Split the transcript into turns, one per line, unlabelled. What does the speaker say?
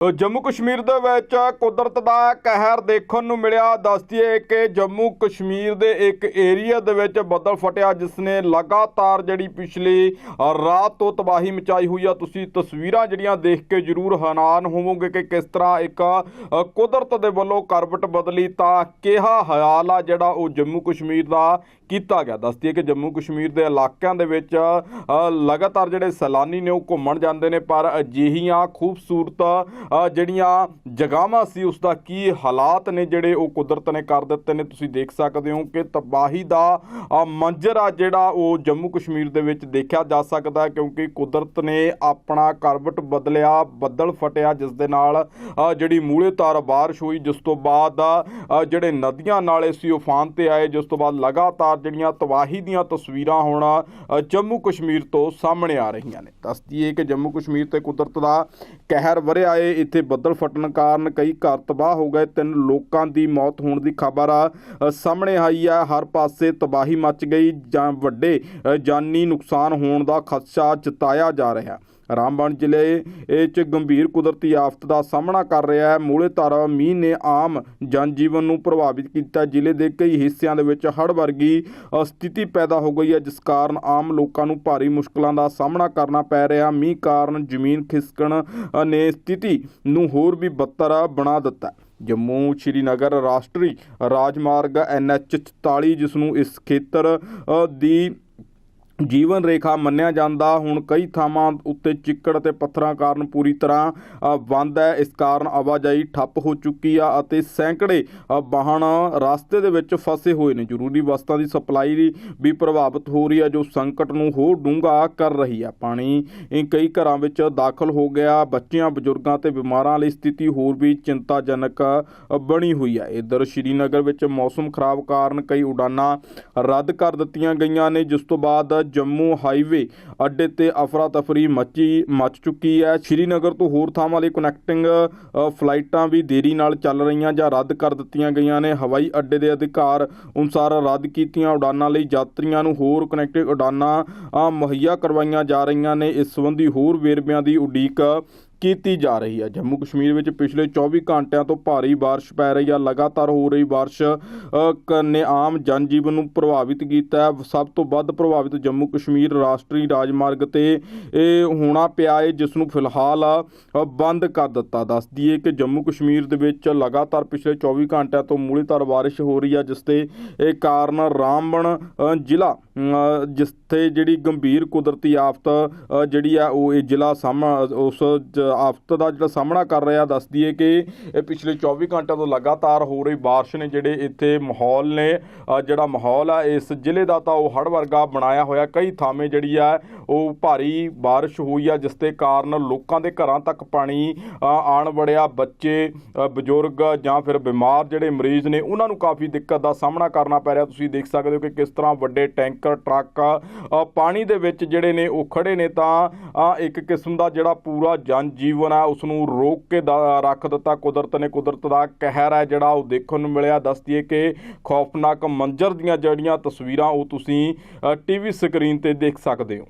ਜੰਮੂ ਕਸ਼ਮੀਰ ਦੇ ਵਿੱਚ ਕੁਦਰਤ ਦਾ ਕਹਿਰ ਦੇਖਣ ਨੂੰ ਮਿਲਿਆ। ਦੱਸਦੀਏ ਕਿ ਜੰਮੂ ਕਸ਼ਮੀਰ ਦੇ ਇੱਕ ਏਰੀਆ ਦੇ ਵਿੱਚ ਬੱਦਲ ਫਟਿਆ, ਜਿਸ ਨੇ ਲਗਾਤਾਰ ਜਿਹੜੀ ਪਿਛਲੀ ਰਾਤ ਤੋਂ ਤਬਾਹੀ ਮਚਾਈ ਹੋਈ ਆ। ਤੁਸੀਂ ਤਸਵੀਰਾਂ ਜਿਹੜੀਆਂ ਦੇਖ ਕੇ ਜ਼ਰੂਰ ਹੈਰਾਨ ਹੋਵੋਗੇ ਕਿ ਕਿਸ ਤਰ੍ਹਾਂ ਇੱਕ ਕੁਦਰਤ ਦੇ ਵੱਲੋਂ ਕਰਵਟ ਬਦਲੀ ਤਾਂ ਕਿਹਾ ਹਾਲ ਆ ਜਿਹੜਾ ਉਹ ਜੰਮੂ ਕਸ਼ਮੀਰ ਦਾ ਕੀਤਾ ਗਿਆ। ਦੱਸਦੀਏ ਕਿ ਜੰਮੂ ਕਸ਼ਮੀਰ ਦੇ ਇਲਾਕਿਆਂ ਦੇ ਵਿੱਚ ਲਗਾਤਾਰ ਜਿਹੜੇ ਸੈਲਾਨੀ ਨੇ ਉਹ ਘੁੰਮਣ ਜਾਂਦੇ ਨੇ, ਪਰ ਅਜਿਹੀਆਂ ਖੂਬਸੂਰਤ ਜਿਹੜੀਆਂ ਜਗ੍ਹਾਵਾਂ ਸੀ, ਉਸ ਦਾ ਕੀ ਹਾਲਾਤ ਨੇ ਜਿਹੜੇ ਉਹ ਕੁਦਰਤ ਨੇ ਕਰ ਦਿੱਤੇ ਨੇ? ਤੁਸੀਂ ਦੇਖ ਸਕਦੇ ਹੋ ਕਿ ਤਬਾਹੀ ਦਾ ਮੰਜ਼ਰ ਆ ਜਿਹੜਾ ਉਹ ਜੰਮੂ ਕਸ਼ਮੀਰ ਦੇ ਵਿੱਚ ਦੇਖਿਆ ਜਾ ਸਕਦਾ ਹੈ ਕਿਉਂਕਿ ਕੁਦਰਤ ਨੇ ਆਪਣਾ ਕਰਵਟ ਬਦਲਿਆ, ਬੱਦਲ ਫਟਿਆ, ਜਿਸ ਦੇ ਨਾਲ ਜਿਹੜੀ ਮੂਲੇ ਤਾਰ ਬਾਰਿਸ਼ ਹੋਈ, ਜਿਸ ਤੋਂ ਬਾਅਦ ਜਿਹੜੇ ਨਦੀਆਂ ਨਾਲੇ ਸੀ ਉਫਾਨ ਤੇ ਆਏ, ਜਿਸ ਤੋਂ ਬਾਅਦ ਲਗਾਤਾਰ ਜਿਹੜੀਆਂ ਤਬਾਹੀ ਦੀਆਂ ਤਸਵੀਰਾਂ ਹੁਣ ਜੰਮੂ ਕਸ਼ਮੀਰ ਤੋਂ ਸਾਹਮਣੇ ਆ ਰਹੀਆਂ ਨੇ। ਦੱਸ ਦਈਏ ਕਿ ਜੰਮੂ ਕਸ਼ਮੀਰ ਤੇ ਕੁਦਰਤ ਦਾ ਕਹਿਰ ਵਰਿਆ ਏ ਇੱਥੇ ਬੱਦਲ ਫਟਣ ਕਾਰਨ ਕਈ ਘਰ ਤਬਾਹ ਹੋ ਗਏ। ਤਿੰਨ ਲੋਕਾਂ ਦੀ ਮੌਤ ਹੋਣ ਦੀ ਖਬਰ ਸਾਹਮਣੇ ਆਈ ਹੈ। ਹਰ ਪਾਸੇ ਤਬਾਹੀ ਮਚ ਗਈ ਜਾਂ ਵੱਡੇ ਜਾਨੀ ਨੁਕਸਾਨ ਹੋਣ ਦਾ ਖਦਸ਼ਾ ਜਤਾਇਆ ਜਾ ਰਿਹਾ। ਰਾਮਬਨ ਜ਼ਿਲ੍ਹੇ ਇਹ ਚ ਗੰਭੀਰ ਕੁਦਰਤੀ ਆਫਤ ਦਾ ਸਾਹਮਣਾ ਕਰ ਰਿਹਾ ਹੈ। ਮੂਲੇ ਧਾਰ ਮੀਂਹ ਨੇ ਆਮ ਜਨਜੀਵਨ ਨੂੰ ਪ੍ਰਭਾਵਿਤ ਕੀਤਾ। ਜ਼ਿਲ੍ਹੇ ਦੇ ਕਈ ਹਿੱਸਿਆਂ ਦੇ ਵਿੱਚ ਹੜ੍ਹ ਵਰਗੀ ਸਥਿਤੀ ਪੈਦਾ ਹੋ ਗਈ ਹੈ, ਜਿਸ ਕਾਰਨ ਆਮ ਲੋਕਾਂ ਨੂੰ ਭਾਰੀ ਮੁਸ਼ਕਲਾਂ ਦਾ ਸਾਹਮਣਾ ਕਰਨਾ ਪੈ ਰਿਹਾ। ਮੀਂਹ ਕਾਰਨ ਜ਼ਮੀਨ ਖਿਸਕਣ ਨੇ ਸਥਿਤੀ ਨੂੰ ਹੋਰ ਵੀ ਬੱਤਰ ਬਣਾ ਦਿੱਤਾ ਜੰਮੂ ਸ਼੍ਰੀਨਗਰ ਰਾਸ਼ਟਰੀ ਰਾਜਮਾਰਗ ਐਨਐਚ 44 ਜਿਸ ਨੂੰ ਇਸ ਖੇਤਰ ਦੀ ਜੀਵਨ ਰੇਖਾ ਮੰਨਿਆ ਜਾਂਦਾ। ਹੁਣ ਕਈ ਥਾਵਾਂ ਉੱਤੇ ਚਿੱਕੜ ਅਤੇ ਪੱਥਰਾਂ ਕਾਰਨ ਪੂਰੀ ਤਰ੍ਹਾਂ ਬੰਦ ਹੈ। ਇਸ ਕਾਰਨ ਆਵਾਜਾਈ ਠੱਪ ਹੋ ਚੁੱਕੀ ਆ ਅਤੇ ਸੈਂਕੜੇ ਵਾਹਨ ਰਸਤੇ ਦੇ ਵਿੱਚ ਫਸੇ ਹੋਏ ਨੇ। ਜ਼ਰੂਰੀ ਵਸਤਾਂ ਦੀ ਸਪਲਾਈ ਵੀ ਪ੍ਰਭਾਵਿਤ ਹੋ ਰਹੀ ਹੈ ਜੋ ਸੰਕਟ ਨੂੰ ਹੋਰ ਡੂੰਘਾ ਕਰ ਰਹੀ ਹੈ ਪਾਣੀ ਕਈ ਘਰਾਂ ਵਿੱਚ ਦਾਖਲ ਹੋ ਗਿਆ। ਬੱਚਿਆਂ, ਬਜ਼ੁਰਗਾਂ ਤੇ ਬਿਮਾਰਾਂ ਲਈ ਸਥਿਤੀ ਹੋਰ ਵੀ ਚਿੰਤਾਜਨਕ ਬਣੀ ਹੋਈ ਹੈ ਇਧਰ ਸ਼੍ਰੀਨਗਰ ਵਿੱਚ ਮੌਸਮ ਖਰਾਬ ਕਾਰਨ ਕਈ ਉਡਾਨਾਂ ਰੱਦ ਕਰ ਦਿੱਤੀਆਂ ਗਈਆਂ ਨੇ। ਜਿਸ ਤੋਂ ਬਾਅਦ ਜੰਮੂ ਹਾਈਵੇ ਅੱਡੇ ਤੇ ਅਫਰਾ ਤਫਰੀ ਮੱਚੀ, ਮੱਚ ਚੁੱਕੀ ਹੈ। ਸ਼੍ਰੀਨਗਰ ਤੋਂ ਹੋਰ ਥਾਵਾਂ ਲਈ ਕਨੈਕਟਿੰਗ ਫਲਾਈਟਾਂ ਵੀ ਦੇਰੀ ਨਾਲ ਚੱਲ ਰਹੀਆਂ ਜਾਂ ਰੱਦ ਕਰ ਦਿੱਤੀਆਂ ਗਈਆਂ ਨੇ। ਹਵਾਈ ਅੱਡੇ ਦੇ ਅਧਿਕਾਰ ਅਨੁਸਾਰ ਰੱਦ ਕੀਤੀਆਂ ਉਡਾਨਾਂ ਲਈ ਯਾਤਰੀਆਂ ਨੂੰ ਹੋਰ ਕਨੈਕਟਿੰਗ ਉਡਾਨਾਂ ਮੁਹੱਈਆ ਕਰਵਾਈਆਂ ਜਾ ਰਹੀਆਂ ਨੇ। ਇਸ ਸੰਬੰਧੀ ਹੋਰ ਵੇਰਵਿਆਂ ਦੀ ਉਡੀਕ ਕੀਤੀ ਜਾ ਰਹੀ ਹੈ। ਜੰਮੂ ਕਸ਼ਮੀਰ ਵਿੱਚ ਪਿਛਲੇ 24 ਘੰਟਿਆਂ ਤੋਂ ਭਾਰੀ ਬਾਰਿਸ਼ ਪੈ ਰਹੀ ਹੈ। ਲਗਾਤਾਰ ਹੋ ਰਹੀ ਬਾਰਿਸ਼ ਕ- ਨੇ ਆਮ ਜਨਜੀਵਨ ਨੂੰ ਪ੍ਰਭਾਵਿਤ ਕੀਤਾ ਹੈ। ਸਭ ਤੋਂ ਵੱਧ ਪ੍ਰਭਾਵਿਤ ਜੰਮੂ ਕਸ਼ਮੀਰ ਰਾਸ਼ਟਰੀ ਰਾਜਮਾਰਗ ਤੇ ਇਹ ਹੋਣਾ ਪਿਆ ਹੈ ਜਿਸ ਨੂੰ ਫਿਲਹਾਲ ਬੰਦ ਕਰ ਦਿੱਤਾ। ਦੱਸ ਦਈਏ ਕਿ ਜੰਮੂ ਕਸ਼ਮੀਰ ਦੇ ਵਿੱਚ ਲਗਾਤਾਰ ਪਿਛਲੇ 24 ਘੰਟਿਆਂ ਤੋਂ ਮੂਲੀਧਾਰ ਬਾਰਿਸ਼ ਹੋ ਰਹੀ ਹੈ ਜਿਸ ਤੇ ਇਹ ਕਾਰਨ ਰਾਮਬਣ ਜ਼ਿਲ੍ਹਾ ਅ, ਜਿੱਥੇ ਜਿਹੜੀ ਗੰਭੀਰ ਕੁਦਰਤੀ ਆਫਤ ਜਿਹੜੀ ਆ ਉਹ ਇਹ ਜ਼ਿਲ੍ਹਾ ਸਾਹਮਣਾ ਉਸ ਜ- ਆਫਤ ਦਾ ਜਿਹੜਾ ਸਾਹਮਣਾ ਕਰ ਰਿਹਾ ਦੱਸ ਦਈਏ ਕਿ ਪਿਛਲੇ 24 ਘੰਟਿਆਂ ਤੋਂ ਲਗਾਤਾਰ ਹੋ ਰਹੀ ਬਾਰਿਸ਼ ਨੇ ਜਿਹੜੇ ਇੱਥੇ ਮਾਹੌਲ ਨੇ ਜਿਹੜਾ ਮਾਹੌਲ ਆ ਇਸ ਜ਼ਿਲ੍ਹੇ ਦਾ ਤਾਂ ਉਹ ਹੜ੍ਹ ਵਰਗਾ ਬਣਾਇਆ ਹੋਇਆ। ਕਈ ਥਾਵੇਂ ਜਿਹੜੀ ਆ ਉਹ ਭਾਰੀ ਬਾਰਿਸ਼ ਹੋਈ ਆ ਜਿਸ ਦੇ ਕਾਰਨ ਲੋਕਾਂ ਦੇ ਘਰਾਂ ਤੱਕ ਪਾਣੀ ਅ, ਆਣ ਵੜਿਆ ਬੱਚੇ ਬਜ਼ੁਰਗ ਜਾਂ ਫਿਰ ਬਿਮਾਰ ਜਿਹੜੇ ਮਰੀਜ਼ ਨੇ ਉਹਨਾਂ ਨੂੰ ਕਾਫੀ ਦਿੱਕਤ ਦਾ ਸਾਹਮਣਾ ਕਰਨਾ ਪੈ ਰਿਹਾ। ਤੁਸੀਂ ਦੇਖ ਸਕਦੇ ਹੋ ਕਿ ਕਿਸ ਤਰ੍ਹਾਂ ਵੱਡੇ ਟੈਂਕਰ ਟਰੱਕ ਪਾਣੀ ਦੇ ਵਿੱਚ ਜਿਹੜੇ ਨੇ ਉਹ ਖੜੇ ਨੇ ਤਾਂ ਇੱਕ ਕਿਸਮ ਦਾ ਜਿਹੜਾ ਪੂਰਾ ਜਨ ਜੀਵਨ ਆ ਉਸ ਨੂੰ ਰੋਕ ਕੇ ਦਾ- ਰੱਖ ਦਿੱਤਾ। ਕੁਦਰਤ ਨੇ ਕੁਦਰਤ ਦਾ ਕਹਿਰ ਹੈ, ਜਿਹੜਾ ਉਹ ਦੇਖਣ ਨੂੰ ਮਿਲਿਆ। ਦੱਸ ਦਈਏ ਕਿ ਖੌਫਨਾਕ ਮੰਜ਼ਰ ਦੀਆਂ ਜਿਹੜੀਆਂ ਤਸਵੀਰਾਂ ਉਹ ਤੁਸੀਂ ਟੀਵੀ ਸਕਰੀਨ ਤੇ ਦੇਖ ਸਕਦੇ ਹੋ।